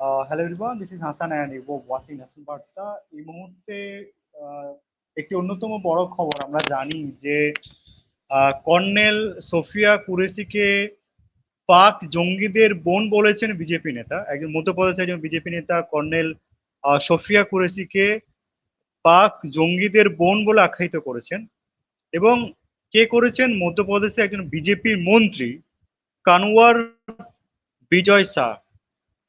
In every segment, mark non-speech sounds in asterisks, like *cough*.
Uh, hello everyone, this is Hassan and you are watching বার্তা এই মুহূর্তে একটি অন্যতম বড় খবর আমরা জানি যে কর্নেল সোফিয়া কুরেশিকে পাক জঙ্গিদের বোন বলেছেন বিজেপি নেতা। একজন মধ্যপ্রদেশের একজন বিজেপি নেতা কর্নেল সোফিয়া কুরেশিকে পাক জঙ্গিদের বোন বলে আখ্যায়িত করেছেন। এবং কে করেছেন? মধ্যপ্রদেশে একজন বিজেপির মন্ত্রী কানওয়ার বিজয় শাহ।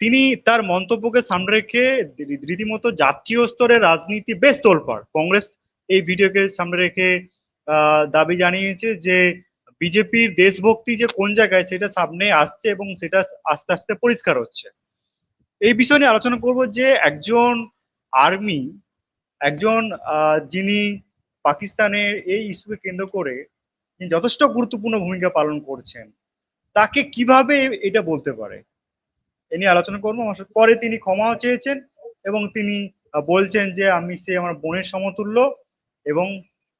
তিনি তার মন্তব্যকে সামনে রেখে রীতিমতো জাতীয় স্তরে রাজনীতি বেশ তোলপাড়। কংগ্রেস এই ভিডিওকে সামনে রেখে দাবি জানিয়েছে যে, বিজেপির দেশভক্তি যে কোন জায়গায় সেটা সামনে আসছে এবং সেটা আস্তে আস্তে পরিষ্কার হচ্ছে। এই বিষয় নিয়ে আলোচনা করব যে, একজন আর্মি, একজন যিনি পাকিস্তানের এই ইস্যুকে কেন্দ্র করে যথেষ্ট গুরুত্বপূর্ণ ভূমিকা পালন করছেন, তাকে কীভাবে এটা বলতে পারে? এ নিয়ে আলোচনা করব। আমার। পরে তিনি ক্ষমাও চেয়েছেন এবং তিনি বলছেন যে আমি সে আমার বোনের সমতুল্য এবং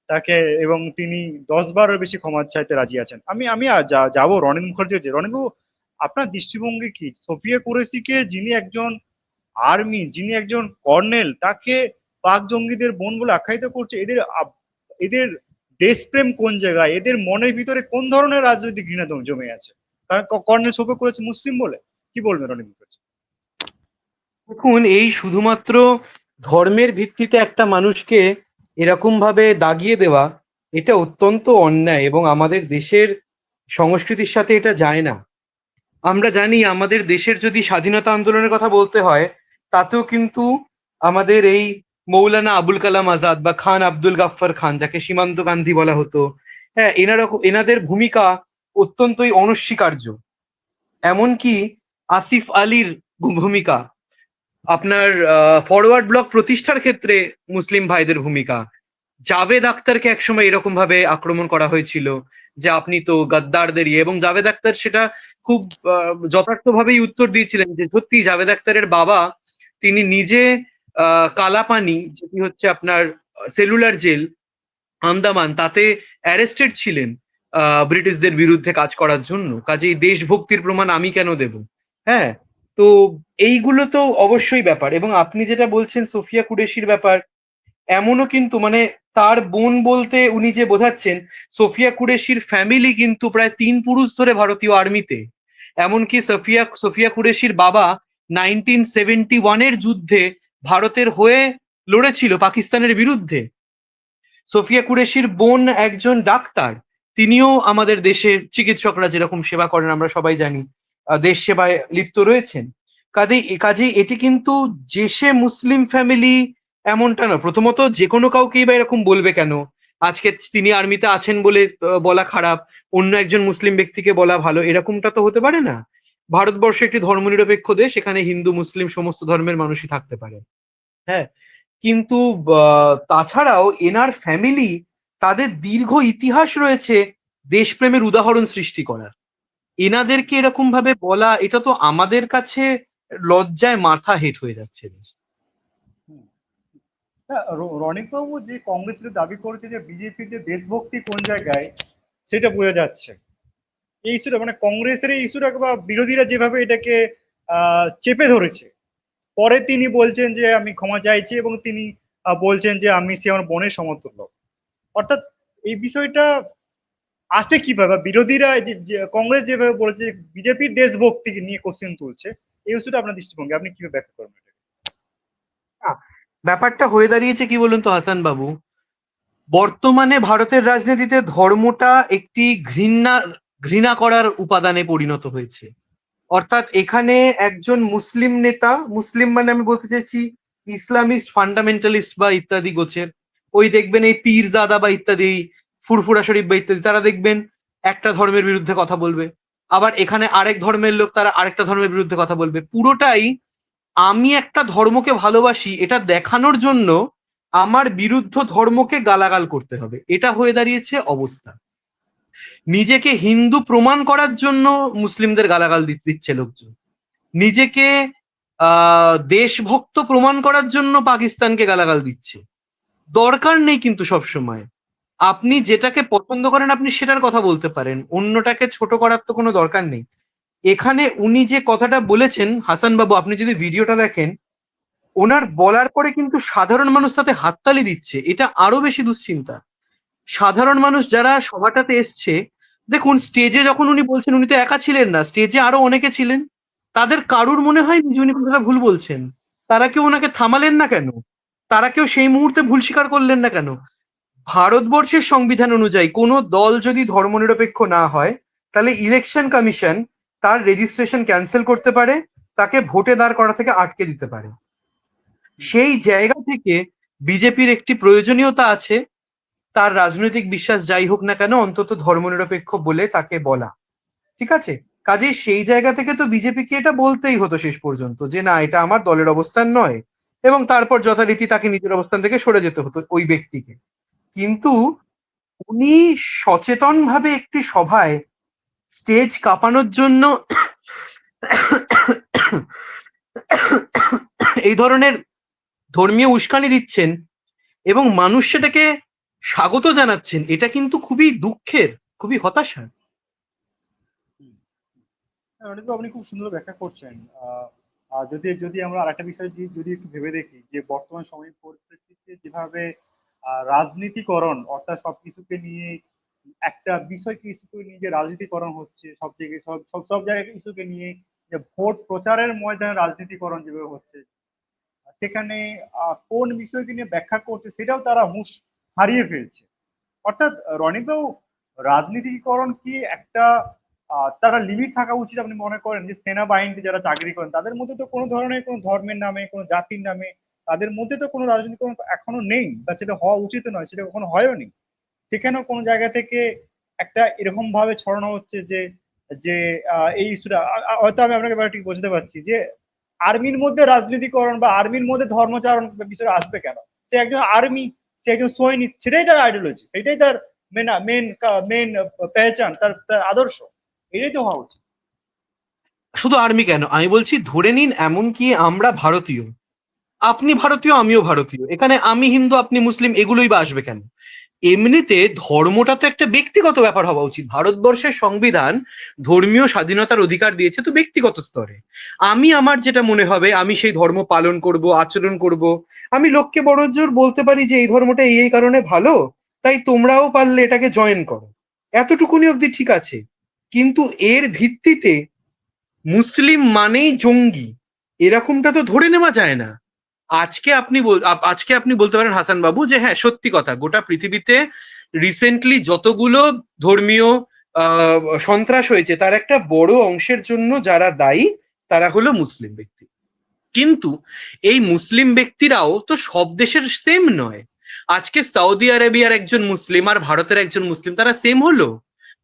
তাকে, এবং তিনি দশ বারের বেশি ক্ষমা চাইতে রাজি আছেন। আমি আমি যাব রণেন মুখার্জি রণেনবাবু আপনার দৃষ্টিভঙ্গি কি? সোফিয়া কুরেশিকে যিনি একজন আর্মি, যিনি একজন কর্নেল, তাকে পাক জঙ্গিদের বোন বলে আখ্যায়িত করছে। এদের এদের দেশপ্রেম কোন জায়গায়? এদের মনের ভিতরে কোন ধরনের রাজনৈতিক ঘৃণা জমে আছে? কারণ কর্নেল সোফিয়া করেছে মুসলিম বলে। কি বলবেন রণেন মুখার্জি দেখুন, এই শুধুমাত্র ধর্মের ভিত্তিতে একটা মানুষকে এরকম ভাবে দাগিয়ে দেওয়া, এটা অত্যন্ত অন্যায় এবং আমাদের দেশের সংস্কৃতির সাথে এটা যায় না। আমরা জানি আমাদের দেশের যদি স্বাধীনতা আন্দোলনের কথা বলতে হয়, তাতেও কিন্তু আমাদের এই মৌলানা আবুল কালাম আজাদ বা খান আব্দুল গাফফার খান, যাকে সীমান্ত গান্ধী বলা হতো হ্যাঁ এনারা এনাদের ভূমিকা অত্যন্তই অনস্বীকার্য। এমনকি আসিফ আলীর ভূমিকা। আপনার ফরওয়ার্ড ব্লক প্রতিষ্ঠার ক্ষেত্রে মুসলিম ভাইদের ভূমিকা। জাভেদ আক্তারকে একসময় এরকম ভাবে আক্রমণ করা হয়েছিল যে আপনি তো গাদ্দারদের ইয়ে এবং জাভেদ আক্তার সেটা খুব যথার্থভাবেই উত্তর দিয়েছিলেন যে সত্যি জাভেদ আক্তারের বাবা তিনি নিজে কালাপানি, যেটি হচ্ছে আপনার সেলুলার জেল, আন্দামান, তাতে অ্যারেস্টেড ছিলেন ব্রিটিশদের বিরুদ্ধে কাজ করার জন্য। কাজেই দেশভক্তির প্রমাণ আমি কেন দেব? হ্যাঁ? তো এইগুলো তো অবশ্যই ব্যাপার। এবং আপনি যেটা বলছেন সোফিয়া কুরেশির ব্যাপার, এমনও কিন্তু মানে তার বোন বলতে উনি যে বোঝাচ্ছেন, সোফিয়া কুরেশির ফ্যামিলি কিন্তু প্রায় তিন পুরুষ ধরে ভারতীয় আর্মিতে এমনকি সোফিয়া সোফিয়া কুরেশির বাবা নাইনটিন সেভেন্টি ওয়ানের যুদ্ধে ভারতের হয়ে লড়েছিল পাকিস্তানের বিরুদ্ধে। সোফিয়া কুরেশির বোন একজন ডাক্তার, তিনিও আমাদের দেশের চিকিৎসকরা যেরকম সেবা করেন আমরা সবাই জানি। দেশ সেবায় লিপ্ত রয়েছেন। কাজেই কাজেই এটি কিন্তু যে সে মুসলিম ফ্যামিলি এমনটা না প্রথমত যে কোনো কাউকেই বা এরকম বলবে কেন? আজকে তিনি আর্মিতে আছেন বলে বলা খারাপ, অন্য একজন মুসলিম ব্যক্তিকে বলা ভালো, এরকমটা তো হতে পারে না। ভারতবর্ষ একটি ধর্মনিরপেক্ষ দেশ, এখানে হিন্দু, মুসলিম সমস্ত ধর্মের মানুষই থাকতে পারে। হ্যাঁ কিন্তু তাছাড়াও এনার ফ্যামিলি তাদের দীর্ঘ ইতিহাস রয়েছে দেশপ্রেমের উদাহরণ সৃষ্টি করার। এনাদেরকে এরকম ভাবে বলা এটা তো আমাদের কাছে লজ্জায় মাথা হেট হয়ে যাচ্ছে। হ্যাঁ, র- যে কংগ্রেস দাবি করেছে যে বিজেপির যে দেশভক্তি কোন জায়গায় সেটা বোঝা যাচ্ছে। এই ইস্যুটা মানে কংগ্রেসের এই ইস্যুটা বা বিরোধীরা যেভাবে এটাকে চেপে ধরেছে পরে তিনি বলছেন যে আমি ক্ষমা চাইছি এবং তিনি বলছেন যে আমি সে আমার বোনের সমতুল্য অর্থাৎ এই বিষয়টা আসে কীভাবে? বিরোধীরা কংগ্রেস যেভাবে বলেছে বিজেপির দেশভক্তি নিয়ে কোশ্চেন তুলছে, এই ইস্যুটা আপনার দৃষ্টিভঙ্গি। আপনি কীভাবে ব্যাখ্যা করবেন ব্যাপারটা হয়ে দাঁড়িয়েছে কি বলুন তো, হাসান বাবু? বর্তমানে ভারতের রাজনীতিতে ধর্মটা একটি ঘৃণা ঘৃণা করার উপাদানে পরিণত হয়েছে। অর্থাৎ এখানে একজন মুসলিম নেতা, মুসলিম মানে আমি বলতে চাইছি ইসলামিস্ট, ফান্ডামেন্টালিস্ট বা ইত্যাদি গোছের। ওই দেখবেন এই পীরজাদা বা ইত্যাদি ফুরফুরা শরীফ বা ইত্যাদি, তারা দেখবেন একটা ধর্মের বিরুদ্ধে কথা বলবে। আবার এখানে আরেক ধর্মের লোক, তারা আরেকটা ধর্মের বিরুদ্ধে কথা বলবে। পুরোটাই আমি একটা ধর্মকে ভালোবাসি, এটা দেখানোর জন্য আমার বিরুদ্ধ ধর্মকে গালাগাল করতে হবে। এটা হয়ে দাঁড়িয়েছে অবস্থা। নিজেকে হিন্দু প্রমাণ করার জন্য মুসলিমদের গালাগাল দিচ্ছে লোকজন। নিজেকে দেশভক্ত প্রমাণ করার জন্য পাকিস্তানকে গালাগাল দিচ্ছে। দরকার নেই কিন্তু সব সময় আপনি যেটাকে পছন্দ করেন, আপনি সেটার কথা বলতে পারেন। অন্যটাকে ছোট করার তো কোনো দরকার নেই। এখানে উনি যে কথাটা বলেছেন, হাসান বাবু, আপনি যদি ভিডিওটা দেখেন, ওনার বলার পরে কিন্তু সাধারণ মানুষ তাতে হাততালি দিচ্ছে। এটা আরও বেশি দুশ্চিন্তা। সাধারণ মানুষ যারা সভাটাতে এসছে, দেখুন স্টেজে যখন উনি বলছেন, উনি তো একা ছিলেন না। স্টেজে আরও অনেকে ছিলেন। তাদের কারুর মনে হয় যে উনি কথাটা ভুল বলছেন? তারা কেউ ওনাকে থামালেন না কেন? তারা কেউ সেই মুহূর্তে ভুল স্বীকার করলেন না কেন? ভারতবর্ষের সংবিধান অনুযায়ী কোনো দল যদি ধর্মনিরপেক্ষ না হয়, তাহলে ইলেকশন কমিশন তার রেজিস্ট্রেশন ক্যান্সেল করতে পারে, তাকে ভোটে দাঁড় করা থেকে আটকে দিতে পারে। সেই জায়গা থেকে বিজেপির একটি প্রয়োজনীয়তা আছে, তার রাজনৈতিক বিশ্বাস যাই হোক না কেন অন্তত ধর্মনিরপেক্ষ বলে তাকে বলা। ঠিক আছে? কাজে সেই জায়গা থেকে তো বিজেপিকে এটা বলতেই হতো শেষ পর্যন্ত যে না, এটা আমার দলের অবস্থান নয় এবং তারপর যথারীতি তাকে নিজের অবস্থান থেকে সরে যেতে হতো ওই ব্যক্তিকে। কিন্তু উনি সচেতন ভাবে একটি সভায় স্টেজ কাঁপানোর জন্য এই ধরনের ধর্মীয় উস্কানি দিচ্ছেন এবং মানুষ সেটাকে স্বাগত জানাচ্ছেন। এটা কিন্তু খুবই দুঃখের খুবই হতাশার। হ্যাঁ, আপনি খুব সুন্দর ব্যাখ্যা করছেন। যদি যদি আমরা আরেকটা বিষয় যদি- একটু ভেবে দেখি যে বর্তমান সময়ের পরিপ্রেক্ষিতে যেভাবে রাজনীতিকরণ, অর্থাৎ সবকিছুকে নিয়ে একটা বিষয়কে ইস্যুকে নিয়ে যে রাজনীতিকরণ হচ্ছে, সব জায়গায়, সব সব সব জায়গায় ইস্যুকে নিয়ে যে ভোট প্রচারের ময়দানে রাজনীতিকরণ যেভাবে হচ্ছে, সেখানে কোন বিষয়কে নিয়ে ব্যাখ্যা করছে সেটাও তারা হুঁশ হারিয়ে ফেলছে। অর্থাৎ রনিবাবু রাজনীতিকরণ কি একটা তারা লিমিট থাকা উচিত আপনি মনে করেন যে সেনাবাহিনীতে যারা চাকরি করেন, তাদের মধ্যে তো কোনো ধরনের কোনো ধর্মের নামে, কোনো জাতির নামে তাদের মধ্যে তো কোনো রাজনীতিকরণ এখনও নেই বা সেটা হওয়া উচিত নয়, সেটা কখনো হয়ও নি সেখানেও কোনো জায়গা থেকে একটা এরকম ভাবে ছড়ানো হচ্ছে যে যে এই ইস্যুটা হয়তো আমি আপনাকে ঠিক বুঝতে পারছি যে, আর্মির মধ্যে রাজনীতিকরণ বা আর্মির মধ্যে ধর্মচারণ বিষয় আসবে কেন? সে একজন আর্মি, সে একজন সৈনিক, সেটাই তার আইডিওলজি সেটাই তার মেন মেন মেন পেহচান, তার তার আদর্শ, এটাই তো হওয়া উচিত। শুধু আর্মি কেন, আমি বলছি ধরে নিন এমনকি আমরা ভারতীয় আপনি ভারতীয়, আমিও ভারতীয়। এখানে আমি হিন্দু, আপনি মুসলিম, এগুলোই বা আসবে কেন? এমনিতে ধর্মটা তো একটা ব্যক্তিগত ব্যাপার হওয়া উচিত। ভারতবর্ষের সংবিধান ধর্মীয় স্বাধীনতার অধিকার দিয়েছে তো ব্যক্তিগত স্তরে। আমি আমার যেটা মনে হবে, আমি সেই ধর্ম পালন করব, আচরণ করব। আমি লোককে বড় জোর বলতে পারি যে, এই ধর্মটা এই এই কারণে ভালো, তাই তোমরাও পারলে এটাকে জয়েন করো। এতটুকুনি অবধি ঠিক আছে। কিন্তু এর ভিত্তিতে মুসলিম মানেই জঙ্গি। এরকমটা তো ধরে নেওয়া যায় না। আজকে আপনি আজকে আপনি বলতে পারেন হাসান বাবু যে হ্যাঁ সত্যি কথা, গোটা পৃথিবীতে রিসেন্টলি যতগুলো ধর্মীয় সন্ত্রাস হয়েছে, তার একটা বড় অংশের জন্য যারা দায়ী, তারা হলো মুসলিম ব্যক্তি। কিন্তু এই মুসলিম ব্যক্তিরাও তো সব দেশের সেম নয়। আজকে সৌদি আরবিয়ার একজন মুসলিম আর ভারতের একজন মুসলিম, তারা সেম হলো।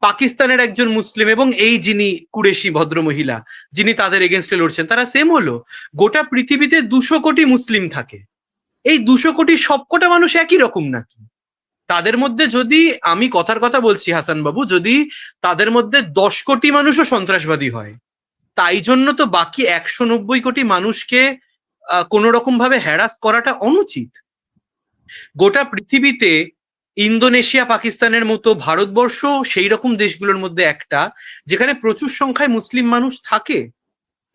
পাকিস্তানের একজন মুসলিম এবং এই যিনি কুরেশি ভদ্র মহিলা যিনি তাদের এগেনস্টে লড়ছেন, তারা সেম হলো। গোটা পৃথিবীতে দুশো কোটি মুসলিম থাকে। এই দুশো কোটি সবকটা মানুষ একই রকম নাকি? তাদের মধ্যে যদি, আমি কথার কথা বলছি হাসান বাবু, যদি তাদের মধ্যে দশ কোটি মানুষও সন্ত্রাসবাদী হয়, তাই জন্য তো বাকি একশো নব্বই কোটি মানুষকে কোন রকম ভাবে হ্যারাস করাটা অনুচিত। গোটা পৃথিবীতে ইন্দোনেশিয়া, পাকিস্তানের মতো ভারতবর্ষ, সেই রকম দেশগুলোর মধ্যে একটা, যেখানে প্রচুর সংখ্যায় মুসলিম মানুষ থাকে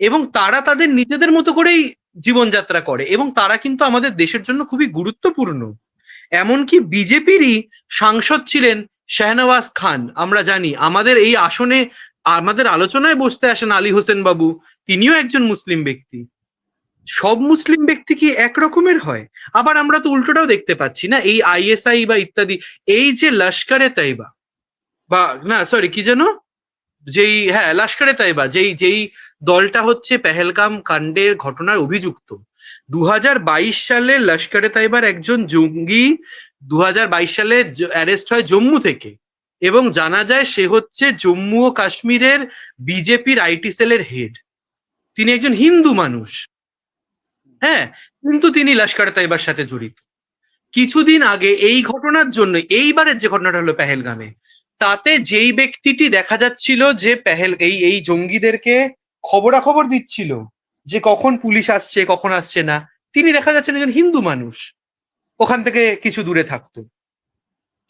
এবং তারা তাদের নিজেদের মতো করেই জীবনযাত্রা করে এবং তারা কিন্তু আমাদের দেশের জন্য খুবই গুরুত্বপূর্ণ। এমনকি বিজেপিরই সাংসদ ছিলেন শাহনওয়াজ খান। আমরা জানি, আমাদের এই আসনে, আমাদের আলোচনায় বসতে আসেন আলী হোসেন বাবু তিনিও একজন মুসলিম ব্যক্তি। সব মুসলিম ব্যক্তি কি এক রকমের হয়? আবার আমরা তো উল্টোটাও দেখতে পাচ্ছি না, এই আইএসআই বা ইত্যাদি, এই যে লস্করে তাইবা, বা না সরি কি যেন? যেই হ্যাঁ লস্করে তাইবা, যেই যেই দলটা হচ্ছে পেহেলগাম কাণ্ডের ঘটনার অভিযুক্ত। দু হাজার বাইশ সালে লস্করে তাইবার একজন জঙ্গি দু হাজার বাইশ সালে অ্যারেস্ট হয় জম্মু থেকে এবং জানা যায় সে হচ্ছে জম্মু ও কাশ্মীরের বিজেপির আইটি সেলের হেড তিনি একজন হিন্দু মানুষ। হ্যাঁ কিন্তু তিনি লস্কর তাইবার সাথে জড়িত। কিছুদিন আগে এই ঘটনার জন্য, এইবারের যে ঘটনাটা হলো পেহেলগামে, তাতে যেই ব্যক্তিটি দেখা যাচ্ছিল যে পেহেল, এই এই জঙ্গিদেরকে খবরাখবর দিচ্ছিল যে কখন পুলিশ আসছে, কখন আসছে না, তিনি দেখা যাচ্ছেন একজন হিন্দু মানুষ, ওখান থেকে কিছু দূরে থাকতো।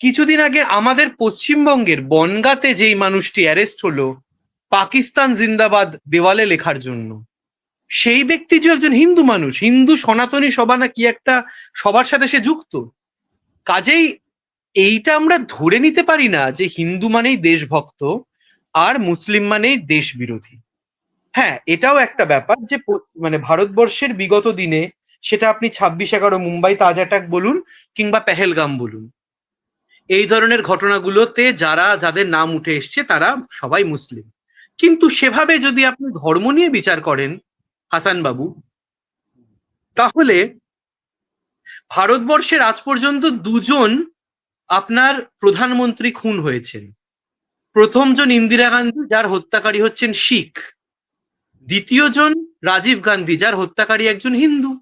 কিছুদিন আগে আমাদের পশ্চিমবঙ্গের বনগাতে যেই মানুষটি অ্যারেস্ট হলো, পাকিস্তান জিন্দাবাদ দেওয়ালে লেখার জন্য সেই ব্যক্তি যে একজন হিন্দু মানুষ, হিন্দু সনাতনী সভা না কি একটা সবার সাথে সে যুক্ত? কাজেই এইটা আমরা ধরে নিতে পারি না যে হিন্দু মানেই দেশভক্ত আর মুসলিম মানেই দেশ বিরোধী হ্যাঁ এটাও একটা ব্যাপার যে মানে ভারতবর্ষের বিগত দিনে সেটা আপনি ছাব্বিশ এগারো মুম্বাই তাজ অ্যাটাক বলুন কিংবা পেহেলগাম বলুন, এই ধরনের ঘটনাগুলোতে যারা, যাদের নাম উঠে এসছে তারা সবাই মুসলিম। কিন্তু সেভাবে যদি আপনি ধর্ম নিয়ে বিচার করেন হাসান বাবু। তাহলে ভারতবর্ষের আজ পর্যন্ত দুজন আপনার প্রধানমন্ত্রী খুন হয়েছেন। প্রথমজন ইন্দিরা গান্ধী, যার হত্যাকারী হচ্ছেন শিখ। দ্বিতীয়জন রাজীব গান্ধী, যার হত্যাকারী একজন হিন্দু।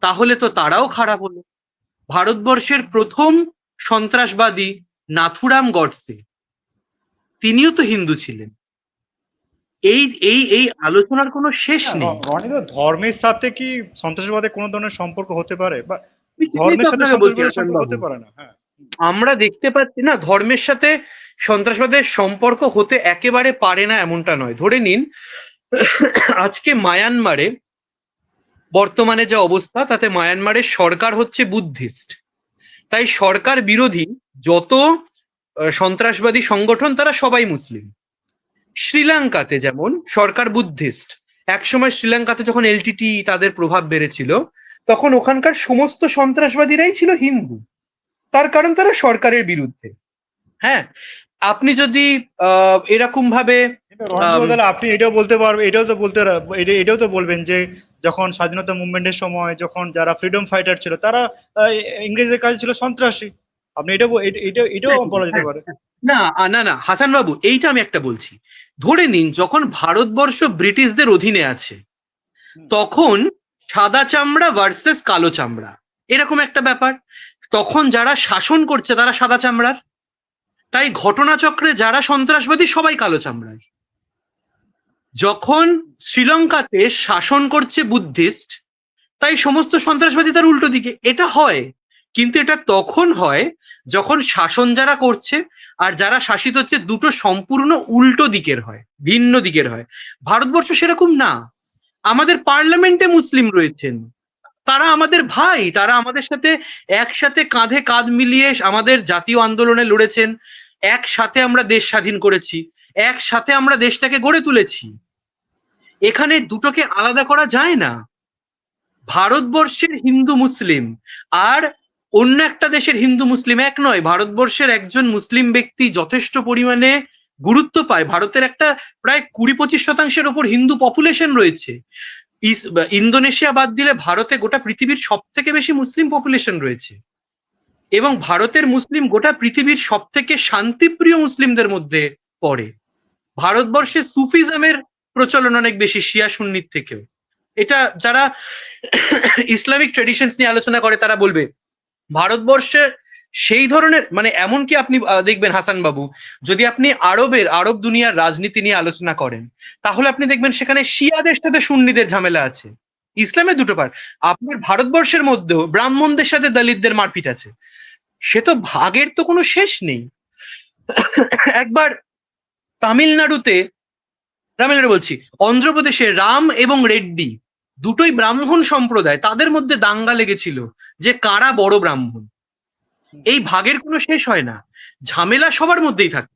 তাহলে তো তারাও খারাপ হলো। ভারতবর্ষের প্রথম সন্ত্রাসবাদী নাথুরাম গডসে। তিনিও তো হিন্দু ছিলেন। এই এই এই আলোচনার কোনো শেষ নেই। রনিদা ধর্মের সাথে কি সন্ত্রাসবাদের কোনো ধরনের সম্পর্ক হতে পারে? বা ধর্মের সাথে আপনাকে বলছি, সন্ত্রাসবাদের হাসান সম্পর্ক হতে পারে না হ্যাঁ। আমরা দেখতে পাচ্ছি না ধর্মের সাথে সন্ত্রাসবাদের সম্পর্ক হতে একেবারে পারে না এমনটা নয়। ধরে নিন আজকে মায়ানমারে বর্তমানে যে অবস্থা তাতে মায়ানমারের সরকার হচ্ছে বুদ্ধিস্ট। তাই সরকার বিরোধী যত সন্ত্রাসবাদী সংগঠন তারা সবাই মুসলিম। শ্রীলঙ্কাতে যেমন সরকার বুদ্ধিস্ট একসময় শ্রীলঙ্কাতে যখন এলটিটি তাদের প্রভাব বেড়েছিল তখন ওখানকার সমস্ত সন্ত্রাসবাদীরাই ছিল হিন্দু। তার কারণ তারা সরকারের বিরুদ্ধে। হ্যাঁ আপনি যদি আহ, এরকম ভাবে আপনি এটাও বলতে পারবেন এটাও তো বলতে এটা- এটাও তো বলবেন যে যখন স্বাধীনতা মুভমেন্টের সময় যখন যারা ফ্রিডম ফাইটার ছিল তারা আহ, ইংরেজদের কাছে ছিল সন্ত্রাসী। আপনি এটা এটা- এটা এটাও হ্যাঁ, বলা যেতে হ্যাঁ। পারে। না না না হাসান বাবু এইটা আমি একটা বলছি। ধরে নিন যখন ভারতবর্ষ ব্রিটিশদের অধীনে আছে তখন সাদা চামড়া ভার্সেস কালো চামড়া এরকম একটা ব্যাপার। তখন যারা শাসন করছে তারা সাদা চামড়ার। তাই ঘটনাচক্রে যারা সন্ত্রাসবাদী সবাই কালো চামড়ার। যখন শ্রীলঙ্কাতে শাসন করছে বুদ্ধিস্ট তাই সমস্ত সন্ত্রাসবাদী তার উল্টো দিকে। এটা হয়। কিন্তু এটা তখন হয় যখন শাসন যারা করছে আর যারা শাসিত হচ্ছে দুটো সম্পূর্ণ উল্টো দিকের হয়, ভিন্ন দিকের হয়। ভারতবর্ষ সেরকম না। আমাদের পার্লামেন্টে মুসলিম রয়েছেন। তারা আমাদের ভাই, তারা আমাদের সাথে একসাথে কাঁধে কাঁধ মিলিয়ে আমাদের জাতীয় আন্দোলনে লড়েছেন। একসাথে আমরা দেশ স্বাধীন করেছি। একসাথে আমরা দেশটাকে গড়ে তুলেছি। এখানে দুটোকে আলাদা করা যায় না। ভারতবর্ষের হিন্দু মুসলিম আর অন্য একটা দেশের হিন্দু মুসলিম এক নয়, ভারতবর্ষের একজন মুসলিম ব্যক্তি যথেষ্ট পরিমাণে গুরুত্ব পায়। ভারতের একটা প্রায় কুড়ি পঁচিশ শতাংশের ওপর হিন্দু পপুলেশন রয়েছে। ইন্দোনেশিয়া বাদ দিলে ভারতে গোটা পৃথিবীর সব থেকে বেশি মুসলিম পপুলেশন রয়েছে। এবং ভারতের মুসলিম গোটা পৃথিবীর সব থেকে শান্তিপ্রিয় মুসলিমদের মধ্যে পড়ে। ভারতবর্ষে সুফিজমের প্রচলন অনেক বেশি, শিয়া সুন্নির থেকেও। এটা যারা *coughs* ইসলামিক ট্রেডিশনস নিয়ে আলোচনা করে, তারা বলবে ভারতবর্ষের সেই ধরনের মানে এমনকি আপনি দেখবেন হাসান বাবু যদি আপনি আরবের, আরব দুনিয়ার রাজনীতি নিয়ে আলোচনা করেন, তাহলে আপনি দেখবেন সেখানে শিয়াদের সাথে সুন্নিদের ঝামেলা আছে। ইসলামের দুটো পার আপনার ভারতবর্ষের মধ্যেও ব্রাহ্মণদের সাথে দলিতদের মারপিট আছে। সে তো ভাগের তো কোনো শেষ নেই। একবার তামিলনাড়ুতে, তামিলনাড়ু বলছি, অন্ধ্রপ্রদেশে রাম এবং রেড্ডি দুটোই ব্রাহ্মণ সম্প্রদায়, তাদের মধ্যে দাঙ্গা লেগেছিল যে কারা বড় ব্রাহ্মণ। এই ভাগের কোনো শেষ হয় না। ঝামেলা সবার মধ্যেই থাকে।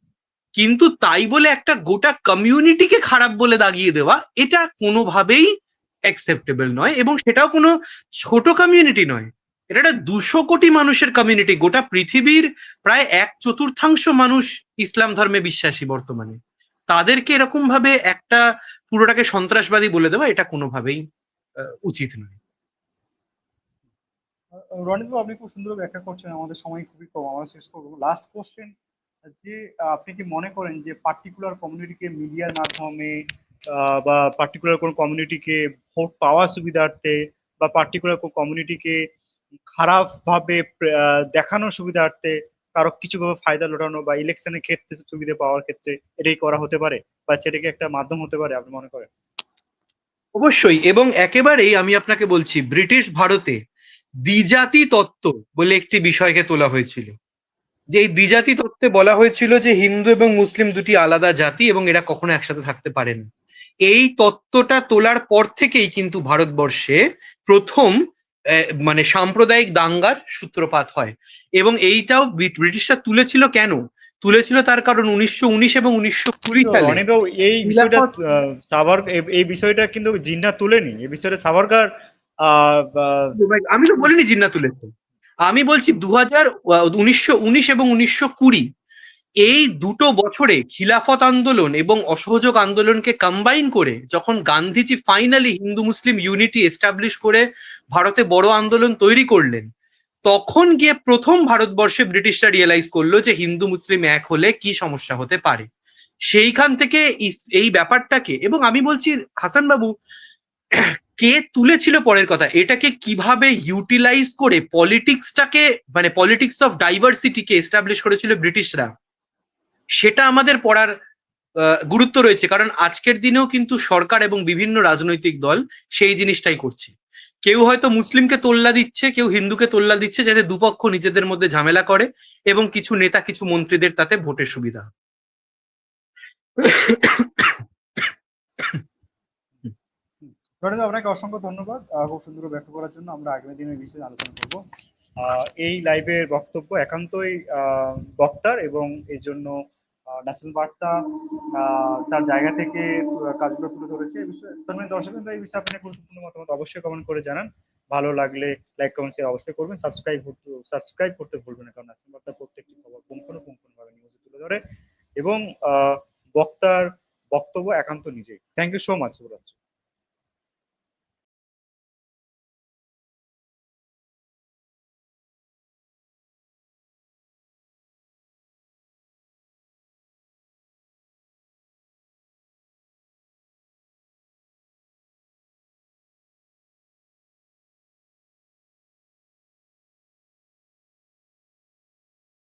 কিন্তু তাই বলে একটা গোটা কমিউনিটিকে খারাপ বলে দাগিয়ে দেওয়া, এটা কোনোভাবেই অ্যাকসেপ্টেবল নয় এবং সেটাও কোনো ছোট কমিউনিটি নয়। এটা একটা দুশো কোটি মানুষের কমিউনিটি গোটা পৃথিবীর প্রায় এক চতুর্থাংশ মানুষ ইসলাম ধর্মে বিশ্বাসী বর্তমানে। তাদেরকে এরকম ভাবে একটা পুরোটাকে সন্ত্রাসবাদী বলে দেওয়া, এটা কোনোভাবেই উচিত নয়। রনিদা আপনি খুব সুন্দর ব্যাখ্যা করছেন আমাদের সময় খুবই কম। আমরা শেষ করব। লাস্ট কোশ্চেন যে আপনি কি মনে করেন যে পার্টিকুলার কমিউনিটিকে মিডিয়ার মাধ্যমে বা পার্টিকুলার কোন কমিউনিটিকে ভোট পাওয়ার সুবিধার্থে বা পার্টিকুলার কোন কমিউনিটিকে খারাপ ভাবে আহ, দেখানোর সুবিধার্থে কারও কিছু ভাবে ফায়দা লোটানো বা ইলেকশনের ক্ষেত্রে সুবিধা পাওয়ার ক্ষেত্রে এটাই করা হতে পারে? বা সেটাকে একটা মাধ্যম হতে পারে আপনি মনে করেন? অবশ্যই, এবং একেবারেই আমি আপনাকে বলছি, ব্রিটিশ ভারতে দ্বিজাতি তত্ত্ব বলে একটি বিষয়কে তোলা হয়েছিল। যে এই দ্বিজাতি তত্ত্বে বলা হয়েছিল যে হিন্দু এবং মুসলিম দুটি আলাদা জাতি এবং এরা কখনো একসাথে থাকতে পারে না। এই তত্ত্বটা তোলার পর থেকেই কিন্তু ভারতবর্ষে প্রথম মানে সাম্প্রদায়িক দাঙ্গার সূত্রপাত হয়। এবং এইটাও ব্রিট- ব্রিটিশরা তুলেছিল কেন? তুলেছিল তার কারণ উনিশশো উনিশ এবং উনিশশো কুড়ি সালে। অনেকও এই বিষয়টা সাভার এই- বিষয়টা কিন্তু জিন্না তুলেনি। এই বিষয়টা সাভারকার আহ, আমি তো বলিনি জিন্না তুলেছে। আমি বলছি দু হাজার উনিশশো উনিশ এবং উনিশশো কুড়ি এই দুটো বছরে খিলাফত আন্দোলন এবং অসহযোগ আন্দোলনকে কম্বাইন করে যখন Gandhiji finally Hindu Muslim unity establish করে ভারতে বড় আন্দোলন তৈরি করলেন তখন গিয়ে প্রথম ভারতবর্ষে ব্রিটিশরা রিয়েলাইজ করল যে হিন্দু মুসলিম এক হলে কি সমস্যা হতে পারে। সেইখান থেকে এই ব্যাপারটাকে, এবং আমি বলছি হাসান বাবু কে তুলেছিল পরের কথা? এটাকে কীভাবে ইউটিলাইজ করে পলিটিক্সটাকে মানে পলিটিক্স অফ ডাইভার্সিটিকে এস্টাবলিশ করেছিল ব্রিটিশরা? সেটা আমাদের পড়ার গুরুত্ব রয়েছে, কারণ আজকের দিনেও কিন্তু সরকার এবং বিভিন্ন রাজনৈতিক দল সেই জিনিসটাই করছে। কেউ হয়তো মুসলিমকে তোল্লা দিচ্ছে, কেউ হিন্দুকে তোল্লা দিচ্ছে যাতে দুপক্ষ নিজেদের মধ্যে ঝামেলা করে এবং কিছু নেতা, কিছু মন্ত্রীদের তাতে ভোটের সুবিধা। আপনাকে অসংখ্য ধন্যবাদ খুব সুন্দর ব্যাখ্যা করার জন্য আমরা আগামী দিনের বিষয়ে আলোচনা করব এই লাইভের বক্তব্য একান্তই বক্তার এবং এই জন্য ন্যাশনাল বার্তা তার জায়গা থেকে কাজগুলো তুলে ধরেছে। এই বিষয়ে সম্মানিত এই বিষয়ে আপনি গুরুত্বপূর্ণ মতামত অবশ্যই কমেন্ট করে জানান। ভালো লাগলে লাইক কমেন্ট শেয়ার অবশ্যই করবেন। সাবস্ক্রাইব সাবস্ক্রাইব করতে ভুলবেন না, কারণ ন্যাশনাল বার্তা প্রত্যেকটি খবর পুঙ্খানুপুঙ্খভাবে নিউজে তুলে ধরে এবং বক্তার বক্তব্য একান্ত নিজেই। থ্যাংক ইউ সো মাচ শুভরাত্রি।